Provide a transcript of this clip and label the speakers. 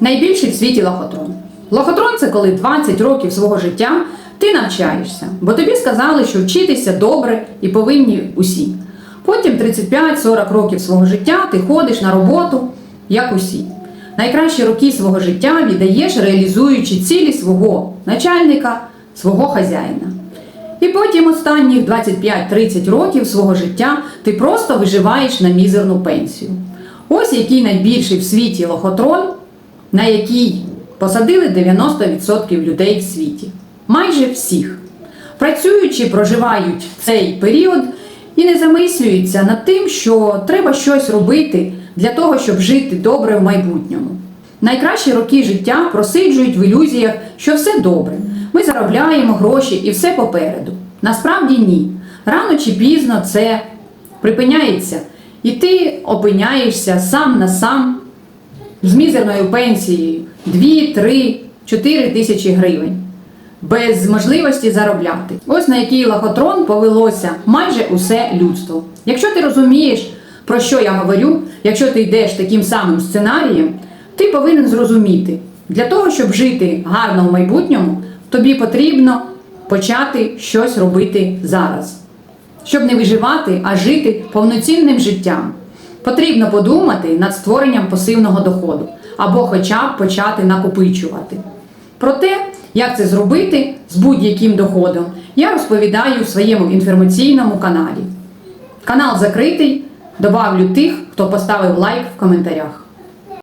Speaker 1: Найбільший в світі лохотрон. Лохотрон це коли 20 років свого життя ти навчаєшся, бо тобі сказали, що вчитися добре і повинні усі. Потім 35-40 років свого життя ти ходиш на роботу, як усі. Найкращі роки свого життя віддаєш, реалізуючи цілі свого начальника, свого хазяїна. І потім останніх 25-30 років свого життя ти просто виживаєш на мізерну пенсію. Ось який найбільший в світі лохотрон, на який посадили 90% людей в світі. Майже всіх. Працюючи, проживають цей період і не замислюються над тим, що треба щось робити для того, щоб жити добре в майбутньому. Найкращі роки життя просиджують в ілюзіях, що все добре. Ми заробляємо гроші і все попереду. Насправді ні. Рано чи пізно це припиняється, і ти опиняєшся сам на сам з мізерною пенсією 2, 3, 4 тисячі гривень. Без можливості заробляти. Ось на який лохотрон повелося майже усе людство. Якщо ти розумієш, про що я говорю, якщо ти йдеш таким самим сценарієм, ти повинен зрозуміти, для того, щоб жити гарно в майбутньому, тобі потрібно почати щось робити зараз. Щоб не виживати, а жити повноцінним життям. Потрібно подумати над створенням пасивного доходу або хоча б почати накопичувати. Про те, як це зробити з будь-яким доходом, я розповідаю в своєму інформаційному каналі. Канал закритий. Добавлю тих, хто поставив лайк в коментарях.